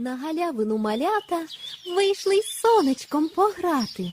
На галявину малята вийшли й сонечком пограти.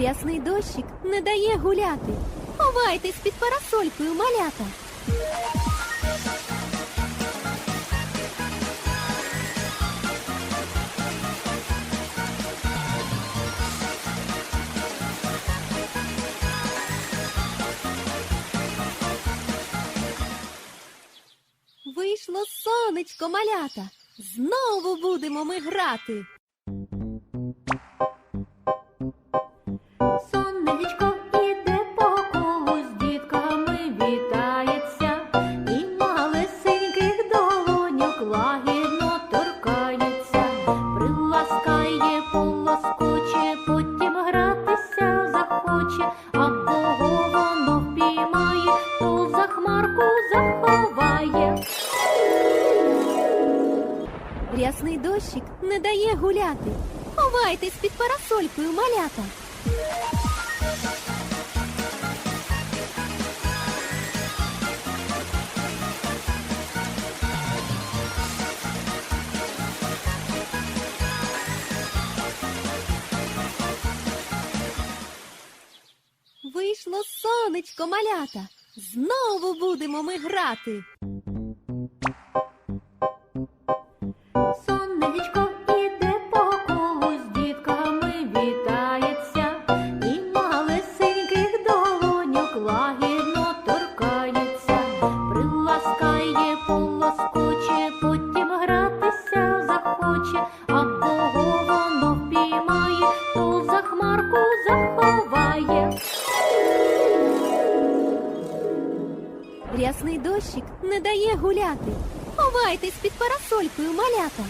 Рясний дощик не дає гуляти. Ховайтесь під парасолькою, малята. Вийшло сонечко, малята. Знову будемо ми грати. Рясний дощик не дає гуляти. Ховайтесь під парасолькою, малята. Вийшло сонечко, малята. Знову будемо ми грати. Рясний дощик не дає гуляти. Ховайтесь під парасолькою, малята.